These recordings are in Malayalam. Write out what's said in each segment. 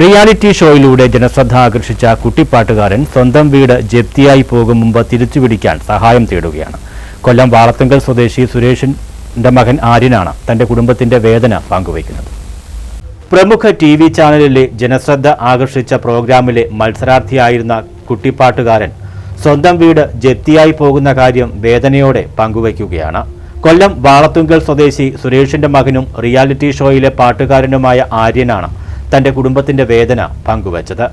റിയാലിറ്റി ഷോയിലൂടെ ജനശ്രദ്ധ ആകർഷിച്ച കുട്ടിപ്പാട്ടുകാരൻ സ്വന്തം വീട് ജപ്തിയായി പോകും മുമ്പ് തിരിച്ചുപിടിക്കാൻ സഹായം തേടുകയാണ്. കൊല്ലം വാളത്തുങ്കൽ സ്വദേശി സുരേഷിന്റെ മകൻ ആര്യനാണ് തന്റെ കുടുംബത്തിന്റെ വേദന പങ്കുവയ്ക്കുന്നത്. പ്രമുഖ ടി വി ചാനലിലെ ജനശ്രദ്ധ ആകർഷിച്ച പ്രോഗ്രാമിലെ മത്സരാർത്ഥിയായിരുന്ന കുട്ടിപ്പാട്ടുകാരൻ സ്വന്തം വീട് ജപ്തിയായി പോകുന്ന കാര്യം വേദനയോടെ പങ്കുവയ്ക്കുകയാണ്. കൊല്ലം വാളത്തുങ്കൽ സ്വദേശി സുരേഷിന്റെ മകനും റിയാലിറ്റി ഷോയിലെ പാട്ടുകാരനുമായ ആര്യനാണ് തന്റെ കുടുംബത്തിന്റെ വേദന പങ്കുവച്ചത്.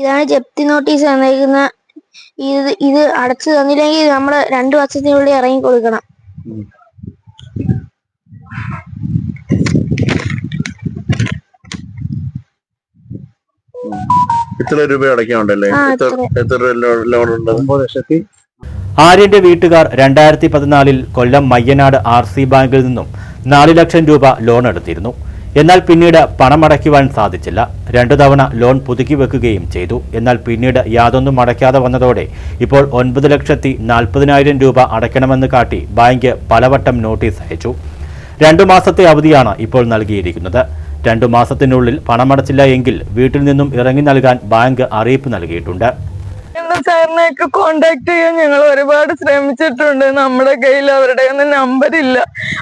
ഇതാണ് ജപ്തി നോട്ടീസ് തന്നിരിക്കുന്ന ഇത് ഇത് അടച്ചു തന്നില്ലെങ്കിൽ നമ്മൾ രണ്ടു വർഷത്തിനുള്ളിൽ ഇറങ്ങി കൊടുക്കണം. ഇത്ര രൂപ എത്ര ലോൺ ഉണ്ട്? ഒമ്പത് ലക്ഷത്തി ആര്യന്റെ വീട്ടുകാർ രണ്ടായിരത്തി പതിനാലിൽ കൊല്ലം മയ്യനാട് ആർ സി ബാങ്കിൽ നിന്നും നാല് ലക്ഷം രൂപ ലോൺ എടുത്തിരുന്നു. എന്നാൽ പിന്നീട് പണമടയ്ക്കുവാൻ സാധിച്ചില്ല. രണ്ടു തവണ ലോൺ പുതുക്കി വെക്കുകയും ചെയ്തു. എന്നാൽ പിന്നീട് യാതൊന്നും അടയ്ക്കാതെ വന്നതോടെ ഇപ്പോൾ ഒൻപത് ലക്ഷത്തി നാൽപ്പതിനായിരം രൂപ അടയ്ക്കണമെന്ന് കാട്ടി ബാങ്ക് പലവട്ടം നോട്ടീസ് അയച്ചു. രണ്ടു മാസത്തെ അവധിയാണ് ഇപ്പോൾ നൽകിയിരിക്കുന്നത്. രണ്ടു മാസത്തിനുള്ളിൽ പണമടച്ചില്ല എങ്കിൽ വീട്ടിൽ നിന്നും ഇറങ്ങി നൽകാൻ ബാങ്ക് അറിയിപ്പ് നൽകിയിട്ടുണ്ട്. എന്ന സാറിനെയൊക്കെ കോണ്ടാക്ട് ചെയ്യാൻ ഞങ്ങൾ ഒരുപാട് ശ്രമിച്ചിട്ടുണ്ട്. നമ്മുടെ കയ്യിൽ അവരുടെ ഒന്നും നമ്പർ ഇല്ല.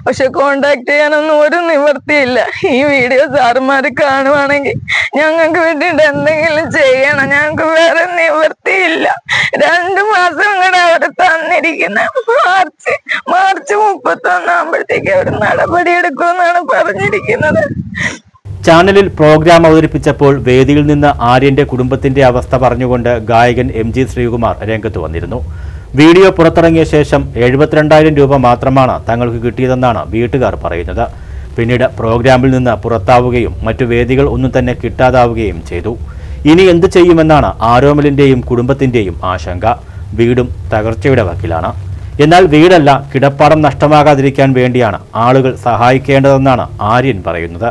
പക്ഷെ കോണ്ടാക്ട് ചെയ്യാനൊന്നും ഒരു നിവൃത്തിയില്ല. ഈ വീഡിയോ സാറുമാർ കാണുവാണെങ്കിൽ ഞങ്ങൾക്ക് വേണ്ടിയിട്ട് എന്തെങ്കിലും ചെയ്യണം. ഞങ്ങൾക്ക് വേറെ നിവൃത്തിയില്ല. രണ്ടു മാസം കൂടെ അവർ തന്നിരിക്കുന്ന മാർച്ച് മാർച്ച് മുപ്പത്തി ഒന്നാകുമ്പോഴത്തേക്ക് അവർ നടപടിയെടുക്കുമെന്നാണ് പറഞ്ഞിരിക്കുന്നത്. ചാനലിൽ പ്രോഗ്രാം അവതരിപ്പിച്ചപ്പോൾ വേദിയിൽ നിന്ന് ആര്യന്റെ കുടുംബത്തിന്റെ അവസ്ഥ പറഞ്ഞുകൊണ്ട് ഗായകൻ എം ജി ശ്രീകുമാർ രംഗത്ത് വന്നിരുന്നു. വീഡിയോ പുറത്തിറങ്ങിയ ശേഷം എഴുപത്തിരണ്ടായിരം രൂപ മാത്രമാണ് തങ്ങൾക്ക് കിട്ടിയതെന്നാണ് വീട്ടുകാർ പറയുന്നത്. പിന്നീട് പ്രോഗ്രാമിൽ നിന്ന് പുറത്താവുകയും മറ്റു വേദികൾ ഒന്നും തന്നെ കിട്ടാതാവുകയും ചെയ്തു. ഇനി എന്ത് ചെയ്യുമെന്നാണ് ആരോമലിന്റെയും കുടുംബത്തിന്റെയും ആശങ്ക. വീടും തകർച്ചയുടെ വക്കിലാണ്. എന്നാൽ വീടല്ല കിടപ്പാടം നഷ്ടമാകാതിരിക്കാൻ വേണ്ടിയാണ് ആളുകൾ സഹായിക്കേണ്ടതെന്നാണ് ആര്യൻ പറയുന്നത്.